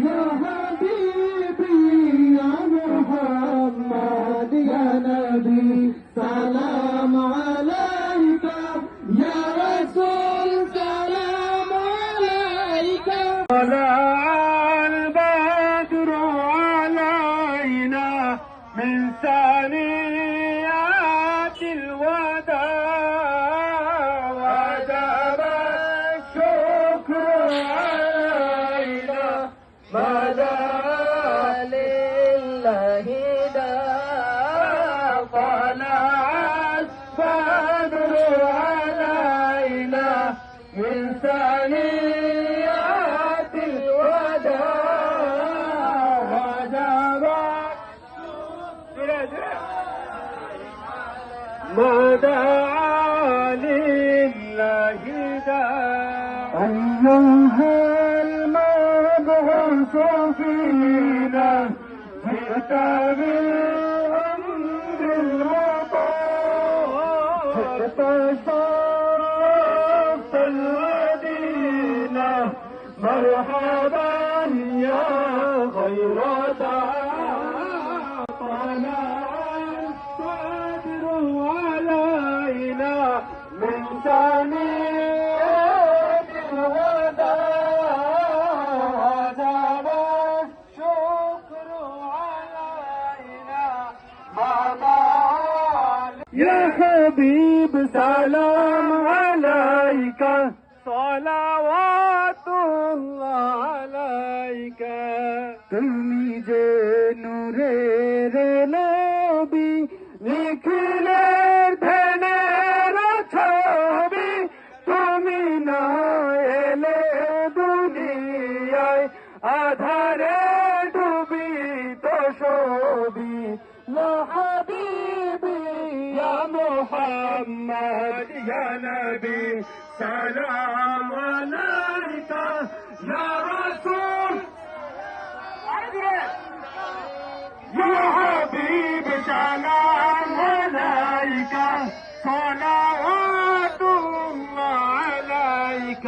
يا حبيبي يا محمد يا نبي سلام عليك. يا رسول سلام عليك. طلع البدر علينا من ثنيات الوداع ما دعا لله داع أيها المبعوث فينا شرفت المدينة مرحبا يا خير داع يا حبيب سلام عليك صلوات الله عليك তুমি যে নূরের নবী নিখিলের ধনের ছবি তুমি না এলে দুনিয়ায় আধারে ডুবি তো ছবি লা محمد يا نبي سلام عليك. يا رسول. يا حبيب سلام عليك. صلوات الله عليك.